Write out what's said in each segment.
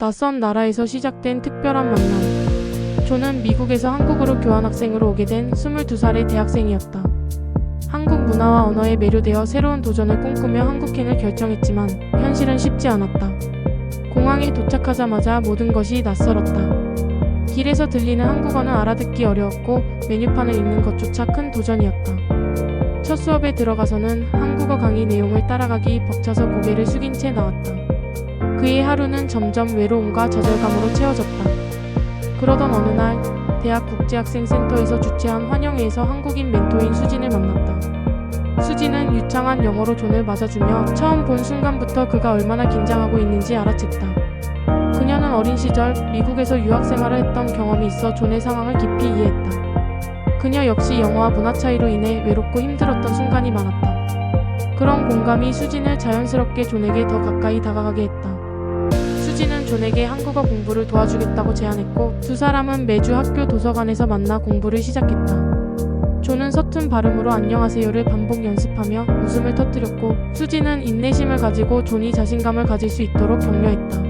낯선 나라에서 시작된 특별한 만남. 조는 미국에서 한국으로 교환학생으로 오게 된 22살의 대학생이었다. 한국 문화와 언어에 매료되어 새로운 도전을 꿈꾸며 한국행을 결정했지만 현실은 쉽지 않았다. 공항에 도착하자마자 모든 것이 낯설었다. 길에서 들리는 한국어는 알아듣기 어려웠고 메뉴판을 읽는 것조차 큰 도전이었다. 첫 수업에 들어가서는 한국어 강의 내용을 따라가기 벅차서 고개를 숙인 채 나왔다. 그의 하루는 점점 외로움과 좌절감으로 채워졌다. 그러던 어느 날 대학 국제학생센터에서 주최한 환영회에서 한국인 멘토인 수진을 만났다. 수진은 유창한 영어로 존을 맞아주며 처음 본 순간부터 그가 얼마나 긴장하고 있는지 알아챘다. 그녀는 어린 시절 미국에서 유학 생활을 했던 경험이 있어 존의 상황을 깊이 이해했다. 그녀 역시 영어와 문화 차이로 인해 외롭고 힘들었던 순간이 많았다. 그런 공감이 수진을 자연스럽게 존에게 더 가까이 다가가게 했다. 수진은 존에게 한국어 공부를 도와주겠다고 제안했고 두 사람은 매주 학교 도서관에서 만나 공부를 시작했다. 존은 서툰 발음으로 안녕하세요를 반복 연습하며 웃음을 터뜨렸고 수진은 인내심을 가지고 존이 자신감을 가질 수 있도록 격려했다.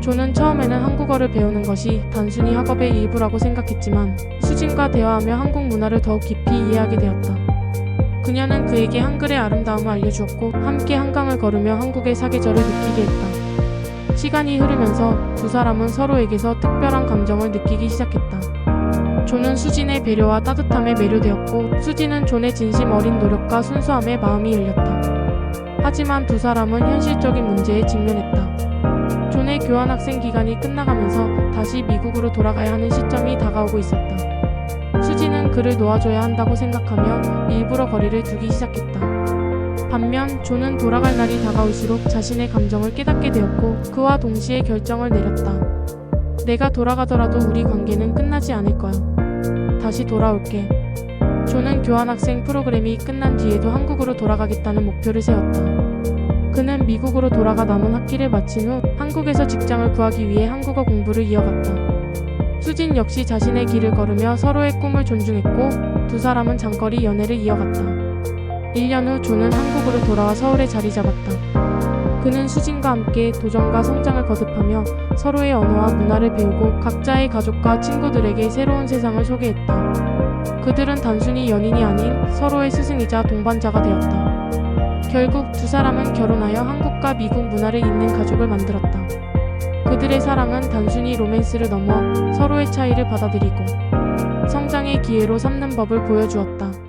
존은 처음에는 한국어를 배우는 것이 단순히 학업의 일부라고 생각했지만 수진과 대화하며 한국 문화를 더욱 깊이 이해하게 되었다. 그녀는 그에게 한글의 아름다움을 알려주었고 함께 한강을 걸으며 한국의 사계절을 느끼게 했다. 시간이 흐르면서 두 사람은 서로에게서 특별한 감정을 느끼기 시작했다. 존은 수진의 배려와 따뜻함에 매료되었고 수진은 존의 진심 어린 노력과 순수함에 마음이 열렸다. 하지만 두 사람은 현실적인 문제에 직면했다. 존의 교환학생 기간이 끝나가면서 다시 미국으로 돌아가야 하는 시점이 다가오고 있었다. 수진은 그를 놓아줘야 한다고 생각하며 일부러 거리를 두기 시작했다. 반면 존은 돌아갈 날이 다가올수록 자신의 감정을 깨닫게 되었고 그와 동시에 결정을 내렸다. 내가 돌아가더라도 우리 관계는 끝나지 않을 거야. 다시 돌아올게. 존은 교환학생 프로그램이 끝난 뒤에도 한국으로 돌아가겠다는 목표를 세웠다. 그는 미국으로 돌아가 남은 학기를 마친 후 한국에서 직장을 구하기 위해 한국어 공부를 이어갔다. 수진 역시 자신의 길을 걸으며 서로의 꿈을 존중했고 두 사람은 장거리 연애를 이어갔다. 1년 후 존은 한국으로 돌아와 서울에 자리 잡았다. 그는 수진과 함께 도전과 성장을 거듭하며 서로의 언어와 문화를 배우고 각자의 가족과 친구들에게 새로운 세상을 소개했다. 그들은 단순히 연인이 아닌 서로의 스승이자 동반자가 되었다. 결국 두 사람은 결혼하여 한국과 미국 문화를 잇는 가족을 만들었다. 그들의 사랑은 단순히 로맨스를 넘어 서로의 차이를 받아들이고 성장의 기회로 삼는 법을 보여주었다.